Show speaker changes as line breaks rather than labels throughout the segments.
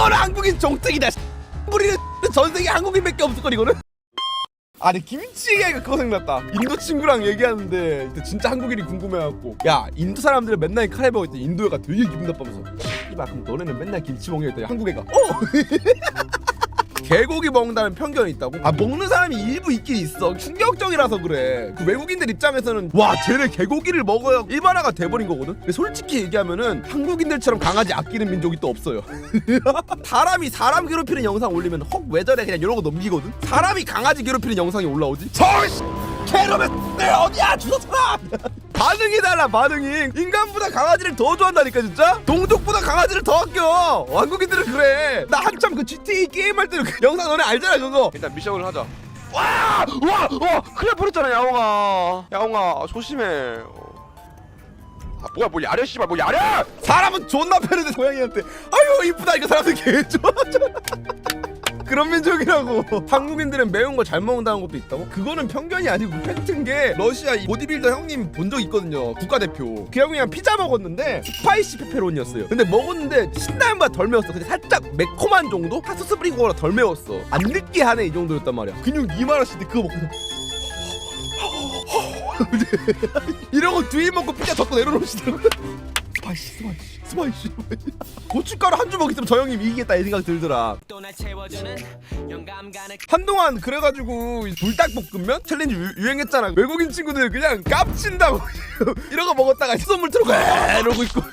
이거는 한국인 정책이다. 우리는 전 세계 한국인밖에 없을 걸 이거는. 아니 김치 얘기가 그거 생각났다. 인도 친구랑 얘기하는데 그때 진짜 한국인이 궁금해갖고. 야 인도 사람들은 맨날 카레 먹을 때 인도 애가 되게 기분 나빠면서. 이봐 그럼 너네는 맨날 김치 먹냐 했더니 한국 애가. 어! 개고기 먹는다는 편견이 있다고? 아 먹는 사람이 일부 있긴 있어. 충격적이라서 그래. 그 외국인들 입장에서는 와 쟤네 개고기를 먹어야 일반화가 돼버린 거거든? 근데 솔직히 얘기하면은 한국인들처럼 강아지 아끼는 민족이 또 없어요. 사람이 사람 괴롭히는 영상 올리면 헉 왜 저래 그냥 이러고 넘기거든? 사람이 강아지 괴롭히는 영상이 올라오지? 저씨! 개놈의 내 어디야 주소서라 반응이 달라 반응이 인간보다 강아지를 더 좋아한다니까 진짜 동족보다 강아지를 더 아껴 한국인들은 그래 나 한참 그 GTA 게임할 때는 그 영상 너네 알잖아 그거
일단 미션을 하자. 와! 와! 와! 큰일 날 뻔했잖아, 야옹아. 야옹아, 조심해. 어. 아, 뭐야, 뭐 야려, 씨발, 뭐 야려!
사람은 존나 패는데 고양이한테 아유 이쁘다 이거 사람들 개 좋아 그런 민족이라고. 한국인들은 매운 거 잘 먹는다는 것도 있다고? 그거는 편견이 아니고 팩트인 게 러시아 이 보디빌더 형님 본 적 있거든요 국가대표. 그 형이랑 피자 먹었는데 스파이시 페페로니였어요. 근데 먹었는데 신라면보다 덜 매웠어. 근데 살짝 매콤한 정도? 핫소스 뿌린 거보다 덜 매웠어. 안 느끼하네 이 정도였단 말이야. 근육 이만하신데 그거 먹고 이러고 뒤에 먹고 피자 덮고 내려놓으시더라고요 스파이시 스파이시 스파이시. 고춧가루 한 주먹 있으면 저 형님 이기겠다 이 생각 들더라. 한동안 그래가지고 불닭볶음면 챌린지 유, 유행했잖아. 외국인 친구들 그냥 깝친다고 거 먹었다가 수돗물 에! 이러고 있고.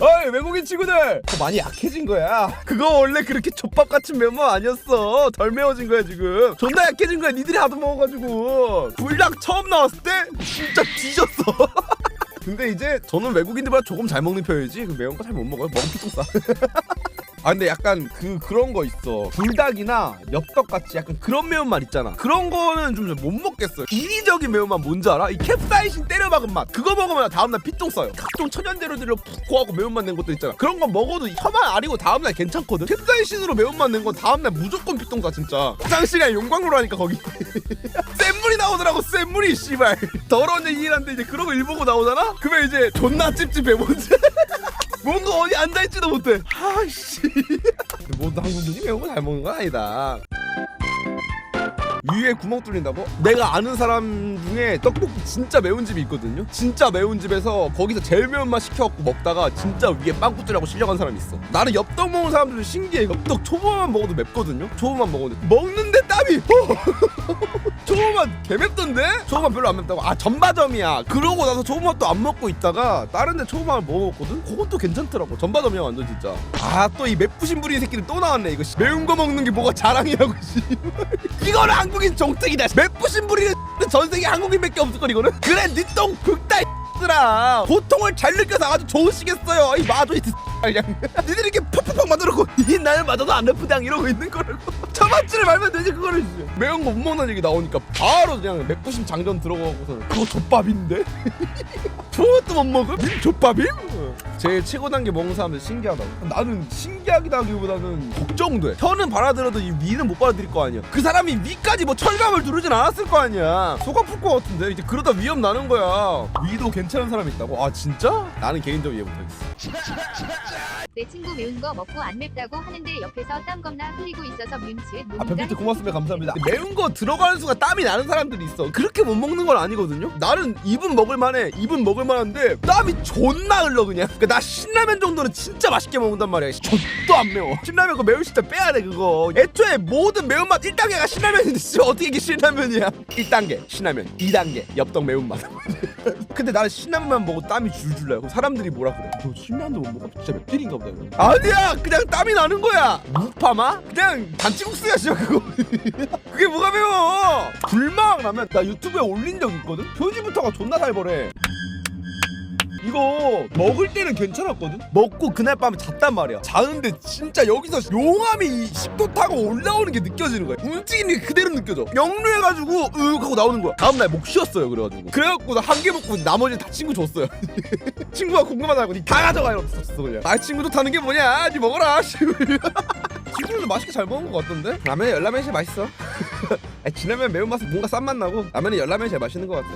어이 외국인 친구들! 더 많이 약해진 거야. 그거 원래 그렇게 족밥 같은 매운맛 아니었어. 덜 매워진 거야 지금. 존나 약해진 거야 니들이 하도 먹어가지고. 불닭 처음 나왔을 때 진짜 뒤졌어 근데 이제 저는 외국인들보다 조금 잘 먹는 편이지. 그 매운 거 잘 못 먹어요? 먹으면 피똥 싸 아 근데 약간 그 그런 거 있어. 불닭이나 엽떡 같이 약간 그런 매운맛 있잖아. 그런 거는 좀 못 먹겠어 인위적인 매운맛 뭔지 알아? 이 캡사이신 때려 박은 맛. 그거 먹으면 다음날 피똥 싸요. 각종 천연재료들로 푹 고하고 매운맛 낸 것도 있잖아. 그런 거 먹어도 혀만 아리고 다음날 괜찮거든? 캡사이신으로 매운맛 낸 건 다음날 무조건 피똥 싸 진짜. 화장실이랑 용광로라니까 거기. 센 물이 나오더라고 센 물이 씨발. 더러운 얘기긴 한데 이제 그런 거 일보고 나오잖아? 그러면 이제 존나 찝찝해 뭔지 뭔가 어디 앉아있지도 못해. 아씨. 모두 한국인이 매운 거 잘 먹는 건 아니다. 위에 구멍 뚫린다고? 내가 아는 사람 중에 떡볶이 진짜 매운 집이 있거든요? 진짜 매운 집에서 거기서 제일 매운 맛 시켜갖고 먹다가 진짜 위에 빵꾸뚫이라고 실려간 사람이 있어. 나는 엽떡 먹는 사람들은 신기해. 엽떡 초보만 먹어도 맵거든요? 초보만 먹었는데 먹는데 땀이 초보만 개맵던데? 초보만 별로 안 맵다고? 아 전바점이야 그러고 나서 초보맛도 안 먹고 있다가 다른 데 초보만을 먹어봤거든? 그것도 괜찮더라고 전바점이야 완전 진짜 아 또 이 맵부신 부리 새끼들 또 나왔네 이거 씨. 매운 거 먹는 게 뭐가 자랑이라고 씨 이거는 한국인 정책이다 맵부신 부리는 전 세계 한국인밖에 없을 걸 이거는 그래 니똥 극다 들아 고통을 잘 느껴서 아주 좋으시겠어요 이 마조 이 그냥 니들이 이렇게 퍽퍽퍽 만들어놓고 이 나는 맞아도 안 아프당 이러고 있는 거라고. 처맞지를 말면 되지 그거를. 매운 거 못 먹는 얘기 나오니까 바로 그냥 맵부심 장전 들어가고서 그거 족밥인데? 저것도 못 먹어? 님 족밥임? 제일 최고 단계 먹는 사람들 신기하다고. 나는 신기하기보다는 걱정도 해 혀는 받아들여도 이 위는 못 받아들일 거 아니야. 그 사람이 위까지 뭐 철감을 두르진 않았을 거 아니야. 속아 풀것 같은데. 이제 그러다 위험 나는 거야. 위도 괜찮은 사람이 있다고? 아 진짜? 나는 개인적으로 이해 못하겠어
내 친구 매운 거 먹고 안 맵다고 하는데 옆에서 땀 겁나 흘리고 있어서 미음치
아 뱀피트 고맙습니다. 감사합니다. 매운 거 들어가는 순간 땀이 나는 사람들이 있어. 그렇게 못 먹는 건 아니거든요. 나는 입은 먹을만해. 입은 먹을만한데 땀이 존나 흘러 그냥. 그러니까 나 신라면 정도는 진짜 맛있게 먹는단 말이야. 존도 안 매워. 신라면 그거 매울 때 빼야 돼 그거. 애초에 모든 매운맛 1단계가 신라면인데 진짜 어떻게 이게 신라면이야? 1단계 신라면. 2단계 엽떡 매운맛. 근데 나는 신라면만 먹고 땀이 줄줄 나요. 그럼 사람들이 뭐라 그래? 너 신라면도 못 먹어? 진짜 맵찔인가 보다 이거. 아니야! 그냥 땀이 나는 거야! 무파마? 그냥 단치국수야 진짜 그거. 그게 뭐가 매워! 불막 나면. 나 유튜브에 올린 적 있거든? 표지부터가 존나 살벌해 이거 먹을 때는 괜찮았거든? 먹고 그날 밤에 잤단 말이야. 자는데 진짜 여기서 용암이 10도 타고 올라오는 게 느껴지는 거야. 움직이는 게 그대로 느껴져. 역류해가지고 으윽 하고 나오는 거야. 다음날 목 쉬었어요 그래가지고. 그래갖고 나 한 개 먹고 나머지 다 친구 줬어요. 친구가 궁금하다고 니 다 가져가. 이러면서 그냥 아 친구도 타는 게 뭐냐? 니 먹어라. 친구들도 맛있게 잘 먹은 것 같던데? 라면에 열라면이 맛있어. 진라면 매운맛은 뭔가 싼맛 나고 라면에 열라면이 제일 맛있는 것 같아